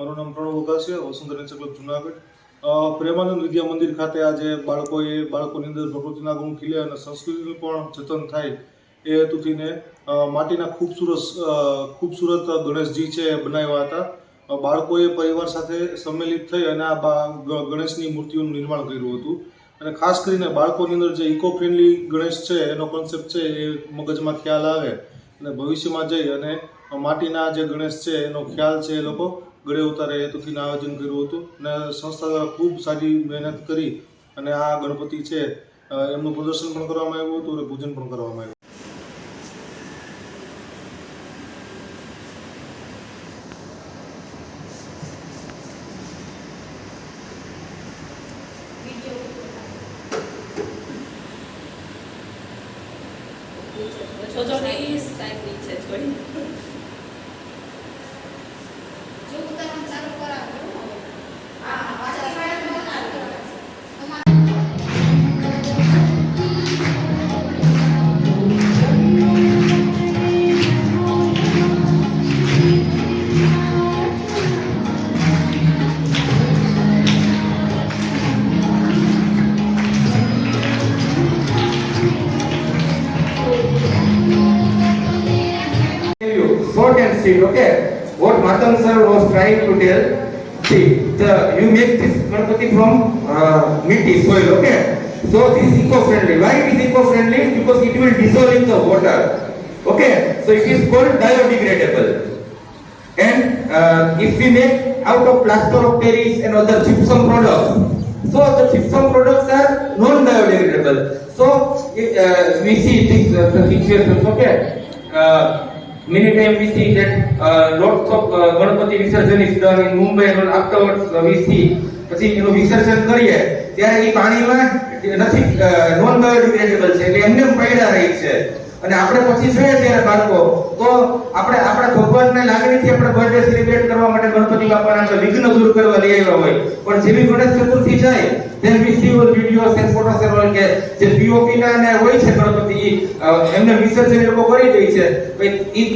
મારું નામ પ્રણવ છે વસંત નેચર ક્લબ જુનાગઢ. પ્રેમાનંદ વિદ્યા મંદિર ખાતે આજે બાળકોએ, બાળકોની અંદર પ્રકૃતિના ગુણ ખીલે અને સંસ્કૃતિનું પણ જતન થાય એ હેતુથીને માટીના ખૂબસૂરત ખૂબસૂરત ગણેશજી છે બનાવ્યા હતા. બાળકોએ પરિવાર સાથે સંમેલિત થઈ અને આ ગણેશની મૂર્તિઓનું નિર્માણ કર્યું હતું. અને ખાસ કરીને બાળકોની અંદર જે ઇકો ફ્રેન્ડલી ગણેશ છે, એનો કોન્સેપ્ટ છે એ મગજમાં ખ્યાલ આવે અને ભવિષ્યમાં જઈ અને માટીના જે ગણેશ છે એનો ખ્યાલ છે એ લોકો ગળે ઉતારે, એ હેતુથી આયોજન કર્યું હતું. અને સંસ્થા દ્વારા ખૂબ સારી મહેનત કરી અને આ ગણપતિ છે એમનું પ્રદર્શન પણ કરવામાં આવ્યું હતું અને પૂજન પણ કરવામાં આવ્યું. જોજો નહીં સાહેબ નીચે જોઈ જો you and sweet okay what Matam sir was trying to tell see the you make this Ganpati from uh, soil okay? So this is eco friendly why it is eco friendly because it will dissolve in the water okay? So it is called biodegradable. And uh, if we make out of plaster of paris and other gypsum products so the gypsum products are non biodegradable so uh, we see this uh, the situations okay? Uh, many times we see that uh, lots of uh, Ganpati Visarjan is done in Mumbai and afterwards uh, we see પછી એનું વિસર્જન કરીએ ત્યારે એ પાણીમાં નથી non biodegradable છે એટલે એમને પડ્યા રહી છે. અને આપણે પછી જોઈએ ત્યારે બાળકો તો આપણે આપણા ભગવાનને લાગણીથી આપણે બર્થડે સેલિબ્રેટ કરવા માટે ગણપતિ બાપાના વિઘ્ન દૂર કરવા લઈ આવ્યા હોય. પણ જેવી ગણેશ ચતુર્થી જાય then we see all videos and photos and all કે જે પીઓપી ના ને હોય છે ગણપતિ એમને વિસર્જન લોકો કરી દે છે.